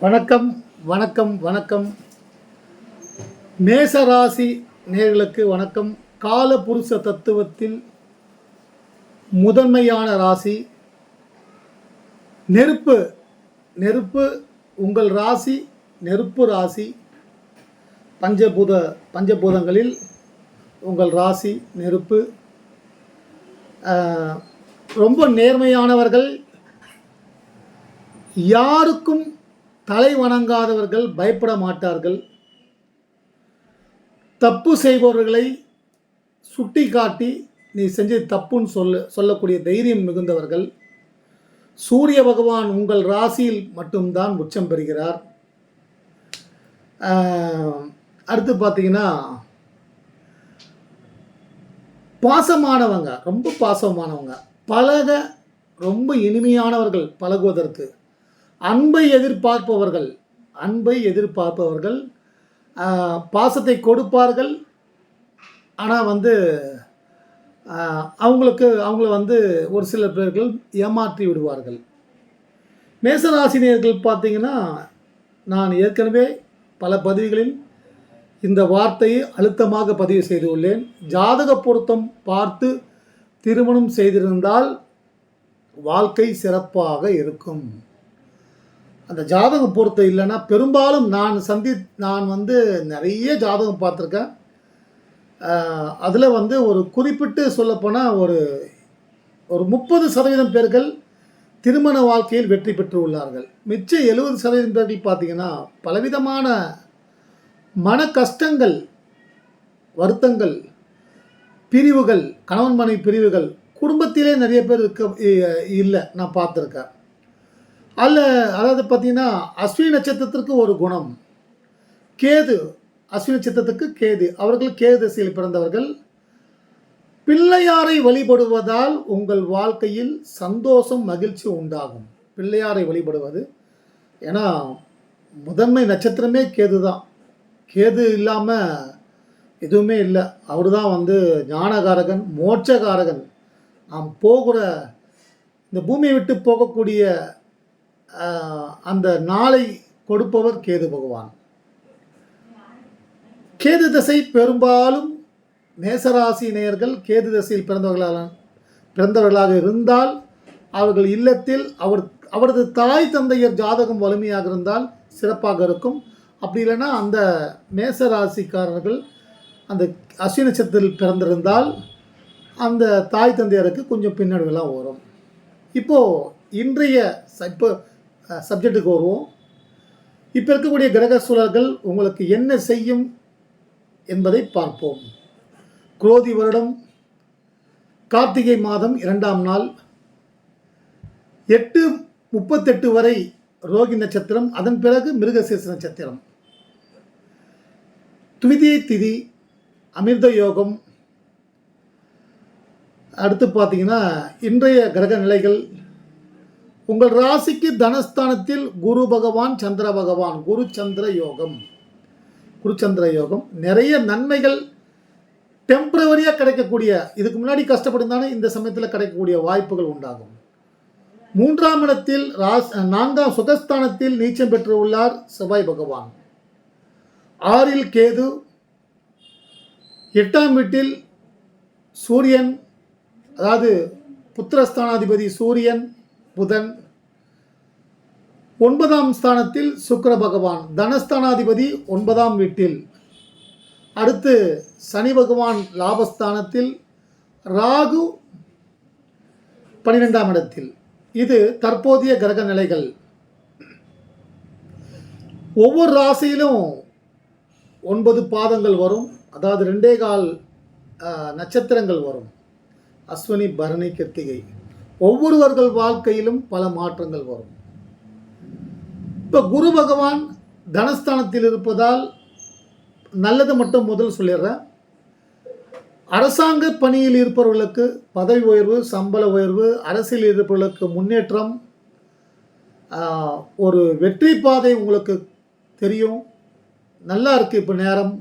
வணக்கம் வணக்கம் வணக்கம். மேசராசி நேர்களுக்கு வணக்கம். காலபுருஷ தத்துவத்தில் முதன்மையான ராசி. நெருப்பு நெருப்பு உங்கள் ராசி நெருப்பு ராசி. பஞ்சபூத பஞ்சபூதங்களில் உங்கள் ராசி நெருப்பு. ரொம்ப நேர்மையானவர்கள். யாருக்கும் தலை வணங்காதவர்கள் பயப்பட மாட்டார்கள். தப்பு செய்பவர்களை சுட்டி காட்டி நீ செஞ்சது தப்புன்னு சொல்ல சொல்லக்கூடிய தைரியம் மிகுந்தவர்கள் சூரிய பகவான் உங்கள் ராசியில் மட்டும்தான் உச்சம் பெறுகிறார். அடுத்து பார்த்தீங்கன்னா பாசமானவங்க ரொம்ப பாசமானவங்க பழக ரொம்ப இனிமையானவர்கள் பழகுவதற்கு அன்பை எதிர்பார்ப்பவர்கள் அன்பை எதிர்பார்ப்பவர்கள் பாசத்தை கொடுப்பார்கள். ஆனால் வந்து அவங்களுக்கு அவங்கள வந்து ஒரு சில பேர்கள் ஏமாற்றி விடுவார்கள். மேசராசினியர்கள் பார்த்தீங்கன்னா நான் ஏற்கனவே பல பதிவுகளில் இந்த வார்த்தையை அழுத்தமாக பதிவு செய்துள்ளேன். ஜாதக பொருத்தம் பார்த்து திருமணம் செய்திருந்தால் வாழ்க்கை சிறப்பாக இருக்கும். அந்த ஜாதகம் பொறுத்த இல்லைன்னா பெரும்பாலும் நான் சந்தி நான் வந்து நிறைய ஜாதகம் பார்த்துருக்கேன். அதில் வந்து ஒரு குறிப்பிட்டு சொல்லப்போனால் ஒரு ஒரு முப்பது சதவீதம் பேர்கள் திருமண வாழ்க்கையில் வெற்றி பெற்று உள்ளார்கள். மிச்சம் எழுபது சதவீதம் பேர்கள் பார்த்தீங்கன்னா பலவிதமான மன கஷ்டங்கள் வருத்தங்கள் பிரிவுகள் கணவன் மனைவி பிரிவுகள் குடும்பத்திலே நிறைய பேர் இருக்க இல்லை நான் பார்த்துருக்கேன். அல்ல அதாவது பார்த்தீங்கன்னா அஸ்வினி நட்சத்திரத்திற்கு ஒரு குணம். கேது அஸ்வினி நட்சத்திரத்துக்கு கேது. அவர்கள் கேது திசையில் பிறந்தவர்கள். பிள்ளையாரை வழிபடுவதால் உங்கள் வாழ்க்கையில் சந்தோஷம் மகிழ்ச்சி உண்டாகும். பிள்ளையாரை வழிபடுவது. ஏன்னா முதன்மை நட்சத்திரமே கேது தான். கேது இல்லாமல் எதுவுமே இல்லை. அவர் தான் வந்து ஞானகாரகன் மோட்சகாரகன். நாம் போகிற இந்த பூமியை விட்டு போகக்கூடிய அந்த நாளை கொடுப்பவர் கேது பகவான். கேது தசை பெரும்பாலும் மேசராசி நேயர்கள் கேது தசையில் பிறந்தவர்களாக பிறந்தவர்களாக இருந்தால் அவர்கள் இல்லத்தில் அவர் அவரது தாய் தந்தையர் ஜாதகம் வலிமையாக இருந்தால் சிறப்பாக இருக்கும். அப்படி இல்லைன்னா அந்த மேசராசிக்காரர்கள் அந்த அஸ்வினி நட்சத்திரத்தில் பிறந்திருந்தால் அந்த தாய் தந்தையருக்கு கொஞ்சம் பின்னடைவெல்லாம் வரும். இப்போது இன்றைய இப்போ சப்ஜெக்ட்டுக்கு வருவோம். இப்போ இருக்கக்கூடிய கிரக சூழல்கள் உங்களுக்கு என்ன செய்யும் என்பதை பார்ப்போம். குரோதி வருடம் கார்த்திகை மாதம் இரண்டாம் நாள். எட்டு முப்பத்தெட்டு வரை ரோகி நட்சத்திரம் அதன் பிறகு மிருகசீர்ஷ நட்சத்திரம். துவிதியை திதி அமிர்த யோகம். அடுத்து பார்த்தீங்கன்னா இன்றைய கிரக நிலைகள் உங்கள் ராசிக்கு தனஸ்தானத்தில் குரு பகவான் சந்திர பகவான் குரு சந்திர யோகம். குரு சந்திர யோகம். நிறைய நன்மைகள் டெம்பரவரியாக கிடைக்கக்கூடிய இதுக்கு முன்னாடி கஷ்டப்பட்டிருந்தாலும் இந்த சமயத்தில் கிடைக்கக்கூடிய வாய்ப்புகள் உண்டாகும். மூன்றாம் இடத்தில் ராஸ் நான்காம் சுகஸ்தானத்தில் நீச்சம் பெற்றுள்ளார் செவ்வாய் பகவான். ஆறில் கேது எட்டாம் வீட்டில் சூரியன் அதாவது புத்திரஸ்தானாதிபதி சூரியன் புதன். ஒன்பதாம் ஸ்தானத்தில் சுக்கர பகவான். தனஸ்தானாதிபதி ஒன்பதாம் வீட்டில். அடுத்து சனி பகவான் லாபஸ்தானத்தில். ராகு பன்னிரெண்டாம் இடத்தில். இது தற்போதைய கிரக நிலைகள். ஒவ்வொரு ராசியிலும் ஒன்பது பாதங்கள் வரும். அதாவது ரெண்டே கால் நட்சத்திரங்கள் வரும். அஸ்வினி பரணி கிருத்திகை. ஒவ்வொருவர்கள் வாழ்க்கையிலும் பல மாற்றங்கள் வரும். இப்போ குரு பகவான் தனஸ்தானத்தில் இருப்பதால் நல்லது மட்டும் முதல் சொல்லிடுறேன். அரசாங்க பணியில் இருப்பவர்களுக்கு பதவி உயர்வு சம்பள உயர்வு அரசியல் இருப்பவர்களுக்கு முன்னேற்றம் ஒரு வெற்றி பாதை உங்களுக்கு தெரியும். நல்லா இருக்குது இப்போ நேரம்.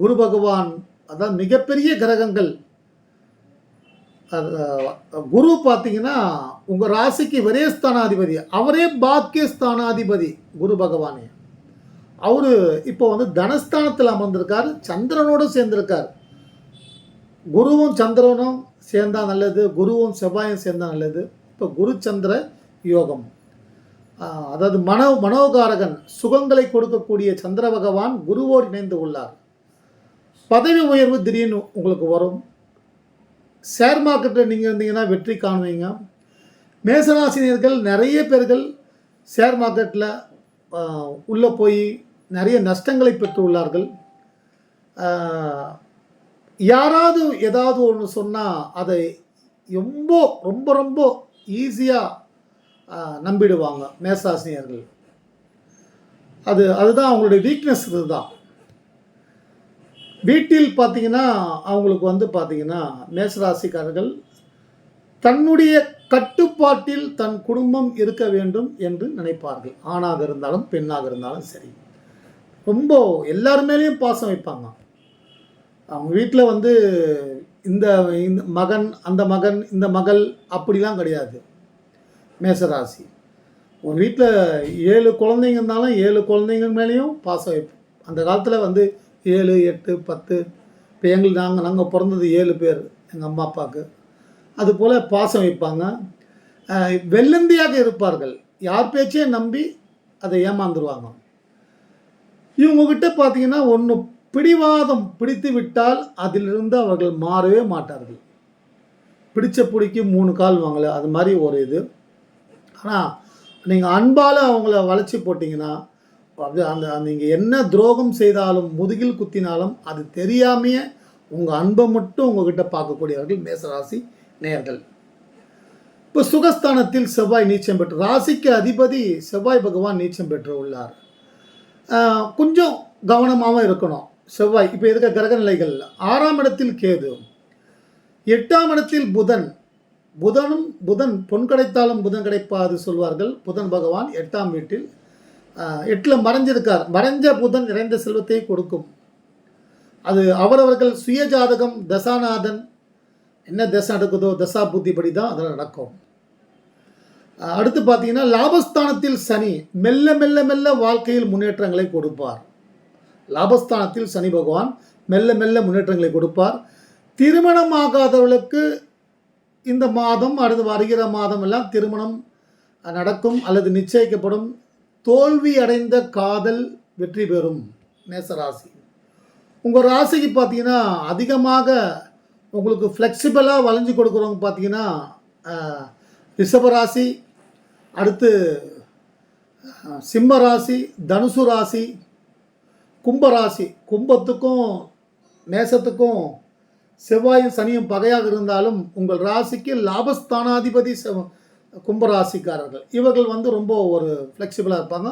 குரு பகவான் அதான் மிகப்பெரிய கிரகங்கள். குரு பார்த்தீங்கன்னா உங்கள் ராசிக்கு ஒரே ஸ்தானாதிபதி அவரே பாக்கிய ஸ்தானாதிபதி குரு பகவானே. அவர் இப்போ வந்து தனஸ்தானத்தில் அமர்ந்திருக்கார் சந்திரனோடு சேர்ந்திருக்கார். குருவும் சந்திரனும் சேர்ந்தால் நல்லது குருவும் செவ்வாயும் சேர்ந்தால் நல்லது. இப்போ குரு சந்திர யோகம் அதாவது மனோ மனோகாரகன் சுகங்களை கொடுக்கக்கூடிய சந்திர பகவான் குருவோடு இணைந்து உள்ளார். பதவி உயர்வு திடீர்னு உங்களுக்கு வரும். ஷேர் மார்க்கெட்டில் நீங்கள் இருந்தீங்கன்னா வெற்றி காணுவீங்க. மேசராசினியர்கள் நிறைய பேர்கள் ஷேர் மார்க்கெட்டில் உள்ளே போய் நிறைய நஷ்டங்களை பெற்று உள்ளார்கள் யாராவது ஏதாவது ஒன்று சொன்னால் அதை ரொம்ப ரொம்ப ரொம்ப ஈஸியாக நம்பிடுவாங்க மேசராசினியர்கள். அது அதுதான் அவங்களுடைய வீக்னஸ் இதுதான். வீட்டில் பார்த்தீங்கன்னா அவங்களுக்கு வந்து பார்த்தீங்கன்னா மேசராசிக்காரர்கள் தன்னுடைய கட்டுப்பாட்டில் தன் குடும்பம் இருக்க வேண்டும் என்று நினைப்பார்கள். ஆணாக இருந்தாலும் பெண்ணாக இருந்தாலும் சரி. ரொம்ப எல்லார் மேலேயும் பாசம் வைப்பாங்க. அவங்க வீட்டில் வந்து இந்த இந்த மகன் அந்த மகன் இந்த மகள் அப்படிலாம் கிடையாது. மேசராசி. ஒரு வீட்டில் ஏழு குழந்தைங்க இருந்தாலும் ஏழு குழந்தைங்க மேலேயும் பாசம் வைப்போம் அந்த காலத்தில் வந்து ஏழு எட்டு பத்து. இப்போ எங்களுக்கு நாங்கள் நாங்கள் பிறந்தது ஏழு பேர் எங்கள் அம்மா அப்பாவுக்கு அதுபோல் பாசம் வைப்பாங்க. வெள்ளந்தியாக இருப்பார்கள். யார் பேச்சையும் நம்பி அதை ஏமாந்துருவாங்க. இவங்கக்கிட்ட பார்த்தீங்கன்னா ஒன்று பிடிவாதம் பிடித்து விட்டால் அதிலிருந்து அவர்கள் மாறவே மாட்டார்கள். பிடிச்ச பிடிக்கி மூணு கால் வாங்கலை அது மாதிரி ஒரு இது. ஆனால் நீங்கள் அன்பால் அவங்கள வளைச்சி போட்டிங்கன்னா அது அந்த நீங்கள் என்ன துரோகம் செய்தாலும் முதுகில் குத்தினாலும் அது தெரியாமையே உங்கள் அன்பை மட்டும் உங்ககிட்ட பார்க்கக்கூடியவர்கள் மேசராசி நேர்கள் இப்போ சுகஸ்தானத்தில் செவ்வாய் நீச்சம் பெற்று ராசிக்கு அதிபதி செவ்வாய் பகவான் நீச்சம் பெற்று உள்ளார். கொஞ்சம் கவனமாகவும் இருக்கணும். செவ்வாய் இப்போ இருக்க கிரக நிலைகள். ஆறாம் இடத்தில் கேது. எட்டாம் இடத்தில் புதன். புதனும் புதன் பொன் கிடைத்தாலும் புதன் கிடைப்பாது சொல்வார்கள். புதன் பகவான் எட்டாம் வீட்டில் எட்டில் மறைஞ்சிருக்கார். மறைஞ்ச புதன் நிறைந்த செல்வத்தை கொடுக்கும். அது அவரவர்கள் சுயஜாதகம் தசாநாதன். என்ன தசை நடக்குதோ தசா புத்தி படி தான் அதில் நடக்கும். அடுத்து பார்த்தீங்கன்னா லாபஸ்தானத்தில் சனி மெல்ல மெல்ல மெல்ல வாழ்க்கையில் முன்னேற்றங்களை கொடுப்பார். லாபஸ்தானத்தில் சனி பகவான் மெல்ல மெல்ல முன்னேற்றங்களை கொடுப்பார். திருமணமாகாதவர்களுக்கு இந்த மாதம் அடுத்து வருகிற மாதம் எல்லாம் திருமணம் நடக்கும் அல்லது நிச்சயிக்கப்படும். தோல்வி அடைந்த காதல் வெற்றி பெறும் மேசராசி. உங்கள் ராசிக்கு பார்த்தீங்கன்னா அதிகமாக உங்களுக்கு ஃப்ளெக்சிபிளாக வளைஞ்சு கொடுக்குறவங்க பார்த்தீங்கன்னா ரிஷபராசி அடுத்து சிம்ம ராசி தனுசு ராசி கும்பராசி. கும்பத்துக்கும் மேசத்துக்கும் செவ்வாயும் சனியும் பகையாக இருந்தாலும் உங்கள் ராசிக்கு லாபஸ்தானாதிபதி செவ் கும்பராசிக்காரர்கள். இவர்கள் வந்து ரொம்ப ஒரு ஃப்ளெக்சிபிளாக இருப்பாங்க.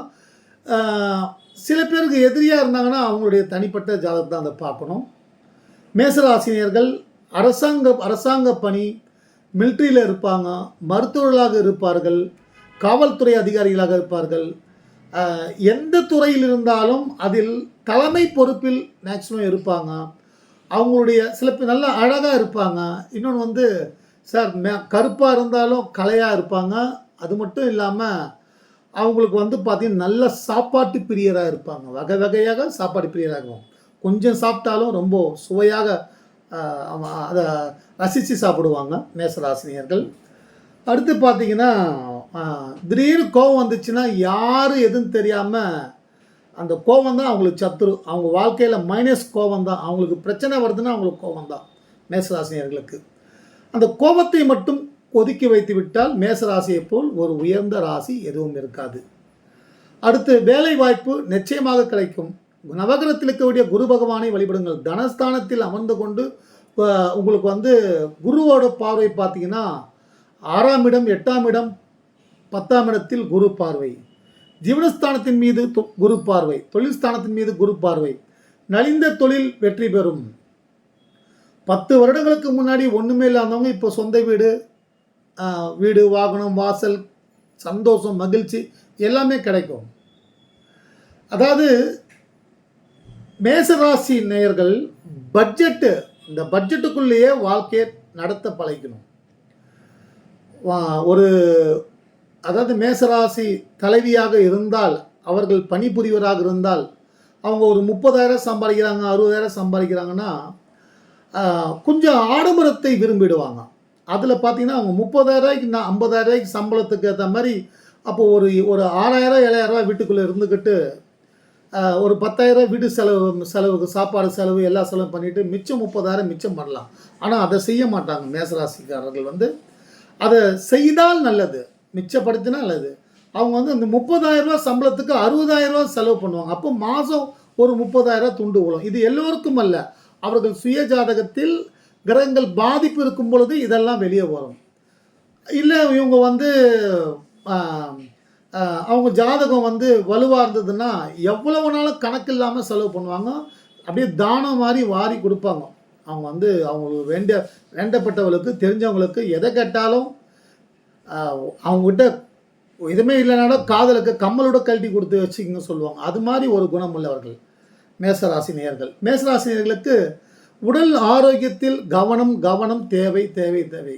சில பேருக்கு எதிரியாக இருந்தாங்கன்னா அவங்களுடைய தனிப்பட்ட ஜாதகத்தை அதை பார்க்கணும். மேசராசினியர்கள் அரசாங்க அரசாங்க பணி மிலிட்ரியில் இருப்பாங்க மருத்துவர்களாக இருப்பார்கள் காவல்துறை அதிகாரிகளாக இருப்பார்கள். எந்த துறையில் இருந்தாலும் அதில் தலைமை பொறுப்பில் மேக்சிமம் இருப்பாங்க. அவங்களுடைய சில பேர் நல்லா அழகாக இருப்பாங்க. இன்னொன்று வந்து சார் மே கருப்பாக இருந்தாலும் கலையாக இருப்பாங்க. அது மட்டும் இல்லாமல் அவங்களுக்கு வந்து பார்த்திங்கன்னா நல்ல சாப்பாட்டு பிரியராக இருப்பாங்க. வகை வகையாக சாப்பாடு பிரியராக இருக்கும் கொஞ்சம் சாப்பிட்டாலும் ரொம்ப சுவையாக அதை ரசித்து சாப்பிடுவாங்க மேசராசினியர்கள். அடுத்து பார்த்தீங்கன்னா திடீர்னு கோவம் வந்துச்சுன்னா யார் எதுன்னு தெரியாமல் அந்த கோவம் தான் அவங்களுக்கு சத்துரு. அவங்க வாழ்க்கையில் மைனஸ் கோவம் தான். அவங்களுக்கு பிரச்சனை வருதுன்னா அவங்களுக்கு கோவம் தான் மேசராசினியர்களுக்கு. அந்த கோபத்தை மட்டும் ஒதுக்கி வைத்து விட்டால் மேசராசியைப் போல் ஒரு உயர்ந்த ராசி எதுவும் இருக்காது. அடுத்து வேலை வாய்ப்பு நிச்சயமாக கிடைக்கும். நவகிரத்தில் இருக்கக்கூடிய குரு பகவானை வழிபடுங்கள். தனஸ்தானத்தில் அமர்ந்து கொண்டு உங்களுக்கு வந்து குருவோட பார்வை பார்த்தீங்கன்னா ஆறாம் இடம் எட்டாம் இடம் பத்தாம் இடத்தில் குரு பார்வை. ஜீவனஸ்தானத்தின் மீது தொ- குரு பார்வை. தொழில் ஸ்தானத்தின் மீது குரு பார்வை. நலிந்த தொழில் வெற்றி பெறும். பத்து வருடங்களுக்கு முன்னாடி ஒன்றுமே இல்லாதவங்க இப்போ சொந்த வீடு வீடு வாகனம் வாசல் சந்தோஷம் மகிழ்ச்சி எல்லாமே கிடைக்கும். அதாவது மேசராசி நேயர்கள் பட்ஜெட்டு இந்த பட்ஜெட்டுக்குள்ளேயே வாழ்க்கையை நடத்த பழகிக்கணும். வா- ஒரு அதாவது மேசராசி தலைவியாக இருந்தால் அவர்கள் பணிபுரிவராக இருந்தால் அவங்க ஒரு முப்பதாயிரம் சம்பாதிக்கிறாங்க அறுபதாயிரம் சம்பாதிக்கிறாங்கன்னா கொஞ்சம் ஆடம்பரத்தை விரும்பிடுவாங்க. அதில் பார்த்தீங்கன்னா அவங்க முப்பதாயிரரூவாய்க்கு நான் ஐம்பதாயிரரூவாய்க்கு சம்பளத்துக்கு ஏற்ற மாதிரி அப்போது ஒரு ஒரு ஆறாயிரம் ஏழாயிரரூவா வீட்டுக்குள்ளே இருந்துக்கிட்டு ஒரு பத்தாயிரம் வீட்டு செலவு செலவுக்கு சாப்பாடு செலவு எல்லா செலவும் பண்ணிவிட்டு மிச்சம் முப்பதாயிரம் மிச்சம் பண்ணலாம். ஆனால் அதை செய்ய மாட்டாங்க மேசராசிக்காரர்கள் வந்து. அதை செய்தால் நல்லது மிச்சப்படுத்தினா நல்லது. அவங்க வந்து அந்த முப்பதாயிரம் சம்பளத்துக்கு அறுபதாயிரம் செலவு பண்ணுவாங்க. அப்போ மாதம் ஒரு முப்பதாயிரம் துண்டு விழும் இது எல்லோருக்கும் அல்ல. அவர்கள் சுய ஜாதகத்தில் கிரகங்கள் பாதிப்பு இருக்கும் பொழுது இதெல்லாம் வெளியே வரும். இல்லை இவங்க வந்து அவங்க ஜாதகம் வந்து வலுவாக இருந்ததுன்னா எவ்வளவு நாளும் கணக்கு இல்லாமல் செலவு பண்ணுவாங்க. அப்படியே தானம் மாதிரி வாரி கொடுப்பாங்க. அவங்க வந்து அவங்களுக்கு வேண்ட வேண்டப்பட்டவங்களுக்கு தெரிஞ்சவங்களுக்கு எதை கேட்டாலும் அவங்ககிட்ட எதுவுமே இல்லைனாலும் காதலுக்கு கம்மலோட கழட்டி கொடுத்து வச்சுக்கங்க சொல்லுவாங்க. அது மாதிரி ஒரு குணம் உள்ளவர்கள். மேசராசி நேர்கள் மேசராசி நேர்களுக்கு உடல் ஆரோக்கியத்தில் கவனம் கவனம் தேவை தேவை தேவை.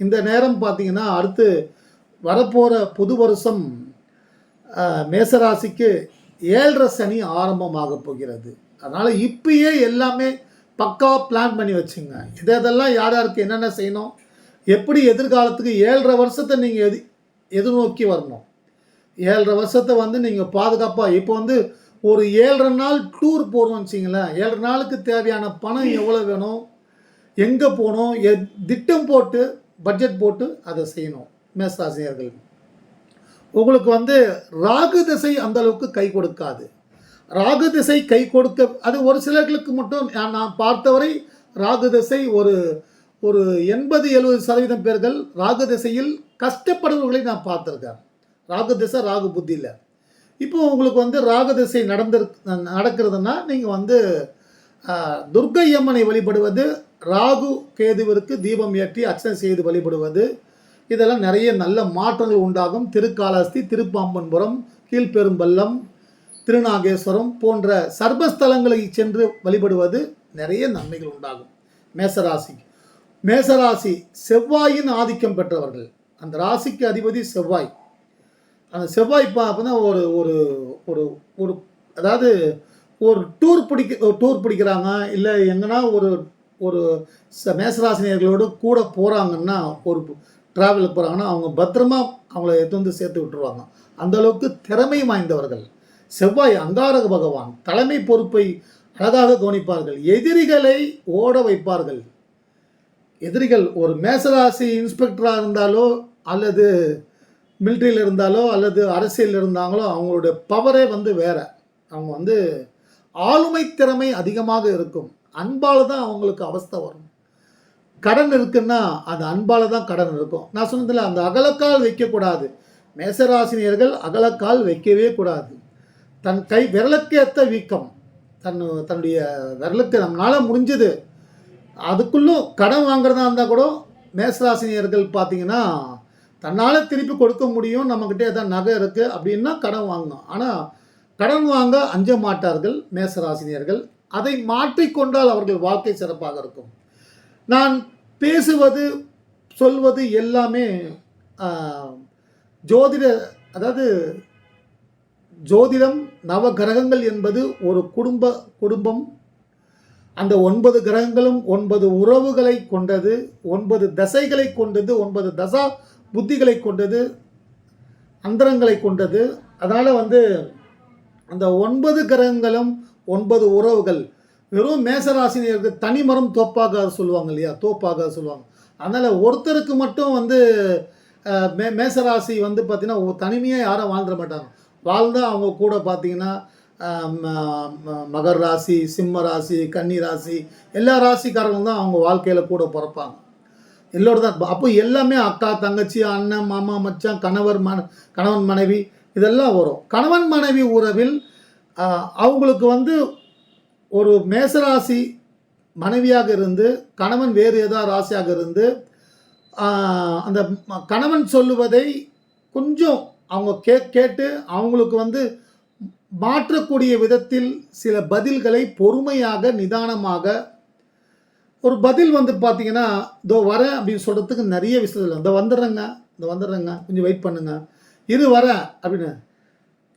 இந்த நேரம் பார்த்தீங்கன்னா அடுத்து வரப்போகிற புது வருஷம் மேசராசிக்கு ஏழரை சனி ஆரம்பமாக போகிறது. அதனால் இப்பயே எல்லாமே பக்கா பிளான் பண்ணி வச்சுங்க. இதை இதெல்லாம் யார் யாருக்கு என்னென்ன செய்யணும்? எப்படி எதிர்காலத்துக்கு ஏழரை வருஷத்தை நீங்கள் எது எதிர்நோக்கி வரணும்? ஏழரை வருஷத்தை வந்து நீங்கள் பாதுகாப்பாக இப்போ வந்து ஒரு ஏழரை நாள் டூர் போகிறோம்னு வச்சிங்களேன். ஏழரை நாளுக்கு தேவையான பணம் எவ்வளோ வேணும்? எங்கே போகணும்? எ திட்டம் போட்டு பட்ஜெட் போட்டு அதை செய்யணும். மேசாசிரியர்கள் உங்களுக்கு வந்து ராகு திசை அந்த அளவுக்கு கை கொடுக்காது. ராகு திசை கை கொடுக்க அது ஒரு சிலர்களுக்கு மட்டும் நான் நான் பார்த்தவரை ராகு திசை ஒரு ஒரு எண்பது எழுபது சதவீதம் பேர்கள் ராகு திசையில் கஷ்டப்படுபவர்களை நான் பார்த்துருக்கேன். ராகு திசை ராகு புத்தியில். இப்போ உங்களுக்கு வந்து ராகதிசை நடந்திரு நடக்கிறதுனா நீங்கள் வந்து துர்க்கை அம்மனை வழிபடுவது ராகு கேதுவிற்கு தீபம் ஏற்றி அர்ச்சனை செய்து வழிபடுவது இதெல்லாம் நிறைய நல்ல மாற்றங்கள் உண்டாகும். திருக்காலஸ்தி திருப்பாம்பன்புரம் கீழ்பெரும்பள்ளம் திருநாகேஸ்வரம் போன்ற சர்வஸ்தலங்களை சென்று வழிபடுவது நிறைய நன்மைகள் உண்டாகும். மேசராசி. மேசராசி செவ்வாயின் ஆதிக்கம் பெற்றவர்கள். அந்த ராசிக்கு அதிபதி செவ்வாய். அந்த செவ்வாய் பார்த்தோன்னா ஒரு ஒரு ஒரு ஒரு அதாவது ஒரு டூர் பிடிக்க ஒரு டூர் பிடிக்கிறாங்க இல்லை எங்கன்னா ஒரு ஒரு ச- மேசராசினியர்களோடு கூட போகிறாங்கன்னா ஒரு ட்ராவலுக்கு போகிறாங்கன்னா அவங்க பத்திரமா அவங்கள எடுத்து வந்து சேர்த்து விட்டுருவாங்க. அந்த அளவுக்கு திறமை வாய்ந்தவர்கள். செவ்வாய் அங்காரக பகவான் தலைமை பொறுப்பை அழகாக கவனிப்பார்கள். எதிரிகளை ஓட வைப்பார்கள். எதிரிகள் ஒரு மேசராசி இன்ஸ்பெக்டராக இருந்தாலோ அல்லது மிலிட்ரியில் இருந்தாலோ அல்லது அரசியல் இருந்தாங்களோ அவங்களுடைய பவரே வந்து வேற. அவங்க வந்து ஆளுமை திறமை அதிகமாக இருக்கும். அன்பால் தான் அவங்களுக்கு அவஸ்தை வரும். கடன் இருக்குன்னா அது அன்பால் தான் கடன் இருக்கும். நான் சொன்னதில்ல அந்த அகலக்கால் வைக்கக்கூடாது. மேசராசினியர்கள் அகலக்கால் வைக்கவே கூடாது. தன் கை விரலுக்கேற்ற வீக்கம். தன் தன்னுடைய விரலுக்கு நம்மளால் முடிஞ்சது. அதுக்குள்ளும் கடன் வாங்குறதா இருந்தால் கூட மேசராசினியர்கள் பார்த்தீங்கன்னா தன்னால் திருப்பி கொடுக்க முடியும் நம்மக்கிட்ட ஏதாவது நகை இருக்குது அப்படின்னா கடன் வாங்கணும். ஆனால் கடன் வாங்க அஞ்ச மாட்டார்கள் மேசராசினியர்கள். அதை மாற்றிக்கொண்டால் அவர்கள் வாழ்க்கை சிறப்பாக இருக்கும். நான் பேசுவது சொல்வது எல்லாமே ஆஹ், ஜோதிட அதாவது ஜோதிடம் நவ கிரகங்கள் என்பது ஒரு குடும்ப குடும்பம். அந்த ஒன்பது கிரகங்களும் ஒன்பது உறவுகளை கொண்டது ஒன்பது தசைகளை கொண்டது ஒன்பது தசா புத்திகளை கொண்டது அந்தரங்களை கொண்டது. அதனால் வந்து அந்த ஒன்பது கிரகங்களும் ஒன்பது உறவுகள் வெறும் மேசராசினியருக்கு தனிமரம் தோப்பாக சொல்லுவாங்க இல்லையா? தோப்பாக சொல்லுவாங்க. அதனால் ஒருத்தருக்கு மட்டும் வந்து மே மேசராசி வந்து பார்த்திங்கன்னா தனிமையாக யாரும் வாழ்ந்துட மாட்டாங்க. வாழ்ந்தால் அவங்க கூட பார்த்திங்கன்னா ம- ம- மகர் ராசி சிம்ம ராசி கன்னி ராசி எல்லா ராசிக்காரங்களும் தான் அவங்க வாழ்க்கையில் கூட பிறப்பாங்க. எல்லோரும் தான் அப்போ எல்லாமே அக்கா தங்கச்சி அண்ணன் மாமா மச்சான் கணவர் மன கணவன் மனைவி இதெல்லாம் வரும். கணவன் மனைவி உறவில் அவங்களுக்கு வந்து ஒரு மேசராசி மனைவியாக இருந்து கணவன் வேறு ஏதாவது ராசியாக இருந்து அந்த கணவன் சொல்லுவதை கொஞ்சம் அவங்க கே கேட்டு அவங்களுக்கு வந்து மாற்றக்கூடிய விதத்தில் சில பதில்களை பொறுமையாக நிதானமாக ஒரு பதில் வந்து பார்த்தீங்கன்னா இதோ வரேன் அப்படின்னு சொல்கிறதுக்கு நிறைய விஷயத்தில் இந்த வந்துடுறேங்க இந்த வந்துடுறேங்க கொஞ்சம் வெயிட் பண்ணுங்க. இது வரேன் அப்படின்னு.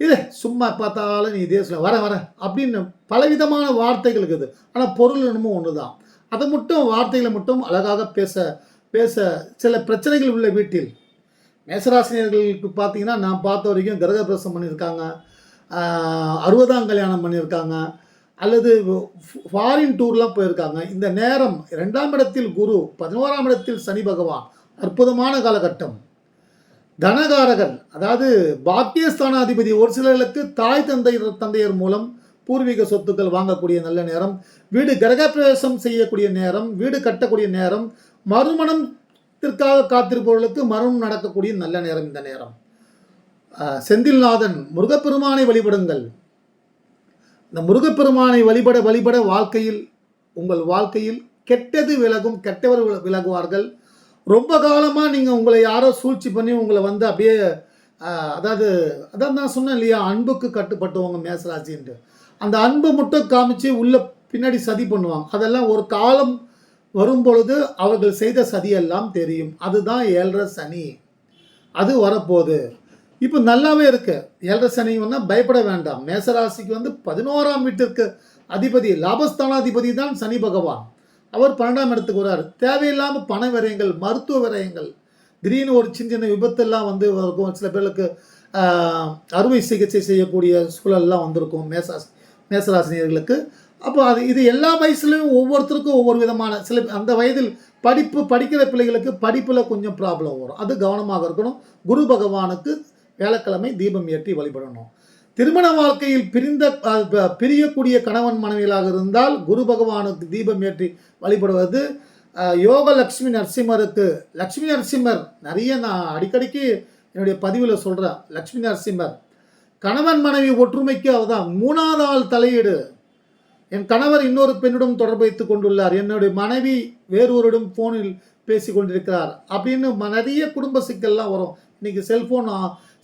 இது சும்மா பார்த்தாலும் நீ இதே சொல்ல வரேன் வரேன் அப்படின்னு பலவிதமான வார்த்தைகள் இருக்குது. ஆனால் பொருள் என்னமோ ஒன்று தான் அதை மட்டும் வார்த்தைகளை மட்டும் அழகாக பேச பேச சில பிரச்சனைகள் உள்ள வீட்டில். மேசராசினியர்களுக்கு பார்த்தீங்கன்னா நான் பார்த்த வரைக்கும் கிரகப்பிரசம் பண்ணியிருக்காங்க. அறுபதாம் கல்யாணம் பண்ணியிருக்காங்க. அல்லது ஃபாரின் டூர்லாம் போயிருக்காங்க. இந்த நேரம் ரெண்டாம் இடத்தில் குரு பதினோராம் இடத்தில் சனி பகவான். அற்புதமான காலகட்டம். தனகாரகன் அதாவது பாக்கியஸ்தானாதிபதி ஒரு சிலர்களுக்கு தாய் தந்தை தந்தையர் மூலம் பூர்வீக சொத்துக்கள் வாங்கக்கூடிய நல்ல நேரம். வீடு கிரகப்பிரவேசம் செய்யக்கூடிய நேரம் வீடு கட்டக்கூடிய நேரம் மறுமணத்திற்காக காத்திருப்பவர்களுக்கு மரணம் நடக்கக்கூடிய நல்ல நேரம் இந்த நேரம். செந்தில்நாதன் முருகப்பெருமானை வழிபடுங்கள். இந்த முருகப்பெருமானை வழிபட வழிபட வாழ்க்கையில் உங்கள் வாழ்க்கையில் கெட்டது விலகும் கெட்டவர் விலகுவார்கள். ரொம்ப காலமாக நீங்கள் உங்களை யாரோ சூழ்ச்சி பண்ணி உங்களை வந்து அப்படியே அதாவது அதான் நான் சொன்னேன் இல்லையா அன்புக்கு கட்டுப்பட்டவங்க மேசராசின்ட்டு அந்த அன்பை மட்டும் காமிச்சு உள்ள பின்னாடி சதி பண்ணுவாங்க. அதெல்லாம் ஒரு காலம் வரும் பொழுது அவர்கள் செய்த சதியெல்லாம் தெரியும். அதுதான் ஏழரை சனி. அது வரப்போகுது. இப்போ நல்லாவே இருக்கு. ஏழரை சனி ஒன்றா பயப்பட வேண்டாம். மேசராசிக்கு வந்து பதினோராம் வீட்டிற்கு அதிபதி லாபஸ்தானாதிபதி தான் சனி பகவான். அவர் பன்னெண்டாம் இடத்துக்கு வராரு. தேவையில்லாமல் பண விரயங்கள் மருத்துவ விரயங்கள் திடீர்னு ஒரு சின்ன சின்ன விபத்தெல்லாம் வந்து இருக்கும் சில பேருக்கு அறுவை சிகிச்சை செய்யக்கூடிய சூழல்லாம் வந்திருக்கும் மேசராசி மேசராசினியர்களுக்கு. அப்போ அது இது எல்லா வயசுலையும் ஒவ்வொருத்தருக்கும் ஒவ்வொரு விதமான சில அந்த வயதில் படிப்பு படிக்கிற பிள்ளைகளுக்கு படிப்பில் கொஞ்சம் ப்ராப்ளம் வரும். அது கவனமாக இருக்கணும். குரு பகவானுக்கு வேலைக்கிழமை தீபம் ஏற்றி வழிபடணும். திருமண வாழ்க்கையில் பிரிந்த பிரியக்கூடிய கணவன் மனைவிகளாக இருந்தால் குரு பகவானுக்கு தீபம் ஏற்றி வழிபடுவது யோக லக்ஷ்மி நரசிம்மருக்கு லக்ஷ்மி நரசிம்மர் நிறைய நான் அடிக்கடிக்கு என்னுடைய பதிவில் சொல்கிறேன் லக்ஷ்மி நரசிம்மர். கணவன் மனைவி ஒற்றுமைக்கு அவதான் மூணாவது ஆள் தலையீடு. என் கணவர் இன்னொரு பெண்ணிடம் தொடர்பு வைத்துக் கொண்டுள்ளார். என்னுடைய மனைவி வேறொருடம் ஃபோனில் பேசி கொண்டிருக்கிறார். அப்படின்னு நிறைய குடும்ப சிக்கல்லாம் வரும். இன்னைக்கு செல்ஃபோன்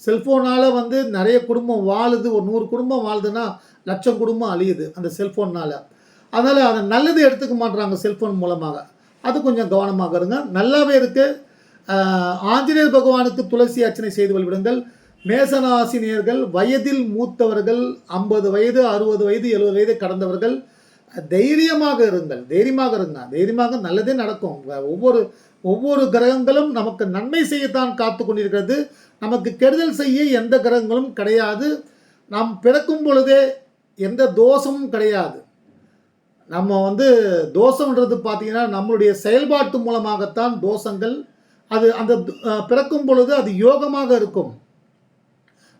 செல்ஃபோனால் வந்து நிறைய குடும்பம் வாழுது. ஒரு நூறு குடும்பம் வாழுதுன்னா லட்சம் குடும்பம் அழியுது அந்த செல்ஃபோன்னால் அதனால் அதை நல்லது எடுத்துக்க மாட்டுறாங்க செல்ஃபோன் மூலமாக. அது கொஞ்சம் கவனமாக இருங்க. நல்லாவே இருக்குது ஆஞ்சநேயர் பகவானுக்கு துளசி அர்ச்சனை செய்து வழிபடுங்கள் மேசனாசினியர்கள் வயதில் மூத்தவர்கள் ஐம்பது வயது அறுபது வயது எழுபது வயது கடந்தவர்கள் தைரியமாக இருங்கள். தைரியமாக இருங்க. தைரியமாக நல்லதே நடக்கும். ஒவ்வொரு ஒவ்வொரு கிரகங்களும் நமக்கு நன்மை செய்யத்தான் காத்து கொண்டிருக்கிறது நமக்கு கெடுதல் செய்ய எந்த கிரகங்களும் கிடையாது. நாம் பிறக்கும் பொழுதே எந்த தோஷமும் கிடையாது. நம்ம வந்து தோஷம்ன்றது பார்த்திங்கன்னா நம்மளுடைய செயல்பாட்டு மூலமாகத்தான் தோஷங்கள் அது அந்த பிறக்கும் பொழுது அது யோகமாக இருக்கும்.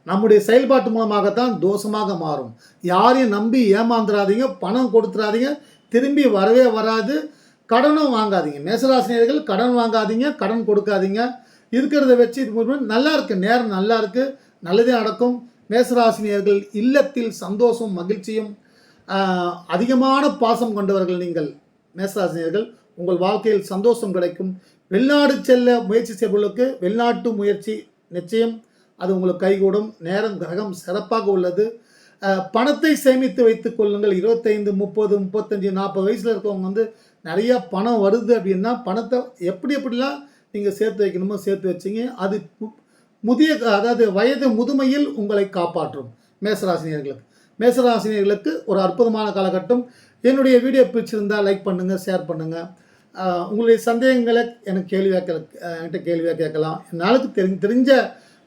நம்முடைய செயல்பாட்டு மூலமாகத்தான் தோஷமாக மாறும். யாரையும் நம்பி ஏமாந்துடாதீங்க பணம் கொடுத்துடாதீங்க திரும்பி வரவே வராது. கடனும் வாங்காதீங்க. மேசராசினியர்கள் கடன் வாங்காதீங்க கடன் கொடுக்காதீங்க. இருக்கிறத வச்சு இது பண்ணி- நல்லா இருக்குது நேரம் நல்லா இருக்குது நல்லதே நடக்கும். மேசராசினியர்கள் இல்லத்தில் சந்தோஷம் மகிழ்ச்சியும் அதிகமான பாசம் கொண்டவர்கள் நீங்கள் மேசராசினியர்கள். உங்கள் வாழ்க்கையில் சந்தோஷம் கிடைக்கும். வெளிநாடு செல்ல முயற்சி செய்பவர்களுக்கு வெளிநாட்டு முயற்சி நிச்சயம். அது உங்களுக்கு கைகூடும். நேரம் கிரகம் சிறப்பாக உள்ளது. பணத்தை சேமித்து வைத்துக் கொள்ளுங்கள். இருபத்தைந்து முப்பது முப்பத்தஞ்சு நாற்பது வயசில் இருக்கவங்க வந்து நிறைய பணம் வருது அப்படின்னா பணத்தை எப்படி எப்படிலாம் நீங்கள் சேர்த்து வைக்கணுமோ சேர்த்து வச்சிங்க. அது முதிய அதாவது வயது முதுமையில் உங்களை காப்பாற்றும் மேசராசினியர்களுக்கு. மேசராசினியர்களுக்கு ஒரு அற்புதமான காலகட்டம். என்னுடைய வீடியோ பிடிச்சிருந்தா லைக் பண்ணுங்கள் ஷேர் பண்ணுங்கள் உங்களுடைய சந்தேகங்களை எனக்கு கேள்வியாக கேட்க என்கிட்ட கேள்வியாக கேட்கலாம். என்னாலுக்கு தெரி தெரிஞ்ச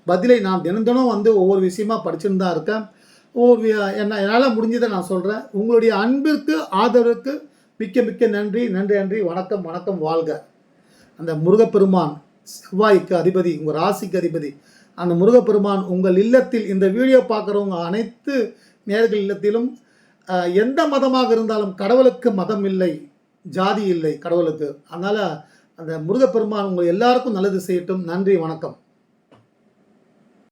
பதிலை நான் தினம் தினம் வந்து ஒவ்வொரு விஷயமா படிச்சுட்டு தான் இருக்கேன். ஒவ்வொரு என்ன என்னால் முடிஞ்சதை நான் சொல்கிறேன் உங்களுடைய அன்பிற்கு ஆதரவுக்கு மிக்க மிக்க நன்றி நன்றி நன்றி. வணக்கம் வணக்கம் வாழ்க. அந்த முருகப்பெருமான் செவ்வாய்க்கு அதிபதி உங்கள் ராசிக்கு அதிபதி. அந்த முருகப்பெருமான் உங்கள் இல்லத்தில் இந்த வீடியோ பார்க்குறவங்க அனைத்து நேர்கள் இல்லத்திலும் எந்த மதமாக இருந்தாலும் கடவுளுக்கு மதம் இல்லை ஜாதி இல்லை கடவுளுக்கு. அதனால் அந்த முருகப்பெருமான் உங்கள் எல்லாருக்கும் நல்லது செய்யட்டும். நன்றி வணக்கம்.